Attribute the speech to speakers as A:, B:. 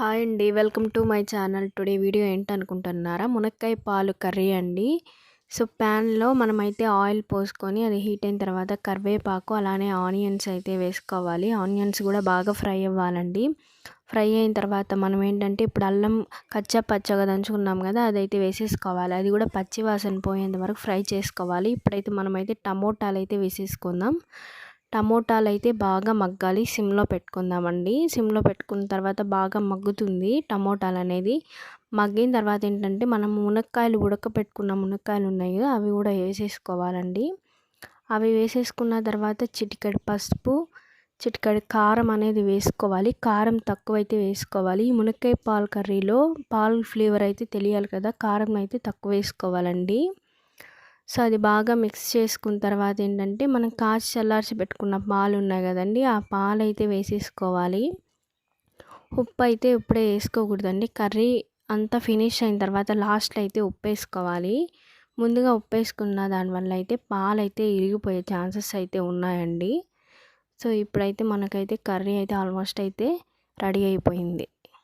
A: Hi అండి. Welcome to my channel. Today video ఏంటనుకుంటున్నారా? మునక్కాయ పాలు కర్రీ అండి. సో ప్యాన్లో మనమైతే ఆయిల్ పోసుకొని అది హీట్ అయిన తర్వాత కరివేపాకు అలానే ఆనియన్స్ అయితే వేసుకోవాలి. ఆనియన్స్ కూడా బాగా ఫ్రై అవ్వాలండి. ఫ్రై అయిన తర్వాత మనం ఏంటంటే ఇప్పుడు అల్లం కచ్చా పచ్చగా దంచుకున్నాం కదా అదైతే వేసేసుకోవాలి. అది కూడా పచ్చి వాసన పోయేంత వరకు ఫ్రై చేసుకోవాలి. ఇప్పుడైతే మనమైతే టమోటాలు అయితే వేసేసుకుందాం. టమోటాలు అయితే బాగా మగ్గాలి సిమ్లో పెట్టుకుందామండి. సిమ్లో పెట్టుకున్న తర్వాత బాగా మగ్గుతుంది టమోటాలు అనేది మగ్గిన తర్వాత ఏంటంటే మనం మునక్కాయలు ఉడకపెట్టుకున్న మునక్కాయలు ఉన్నాయి కదా అవి కూడా వేసేసుకోవాలండి. అవి వేసేసుకున్న తర్వాత చిటికెడు పసుపు చిటికెడు కారం అనేది వేసుకోవాలి. కారం తక్కువైతే వేసుకోవాలి. ఈ మునక్కాయ పాలు కర్రీలో పాలు ఫ్లేవర్ అయితే తెలియాలి కదా కారం అయితే తక్కువ వేసుకోవాలండి. సో అది బాగా మిక్స్ చేసుకున్న తర్వాత ఏంటంటే మనం కాచి చల్లార్చి పెట్టుకున్న పాలు ఉన్నాయి కదండి ఆ పాలు అయితే వేసేసుకోవాలి. ఉప్పు అయితే ఇప్పుడే వేసుకోకూడదండి. కర్రీ అంతా ఫినిష్ అయిన తర్వాత లాస్ట్లో అయితే ఉప్పు వేసుకోవాలి ముందుగా ఉప్పు వేసుకున్న దానివల్ల అయితే పాలు అయితే ఇరిగిపోయే ఛాన్సెస్ అయితే ఉన్నాయండి. సో ఇప్పుడైతే మనకైతే కర్రీ అయితే ఆల్మోస్ట్ అయితే రెడీ అయిపోయింది.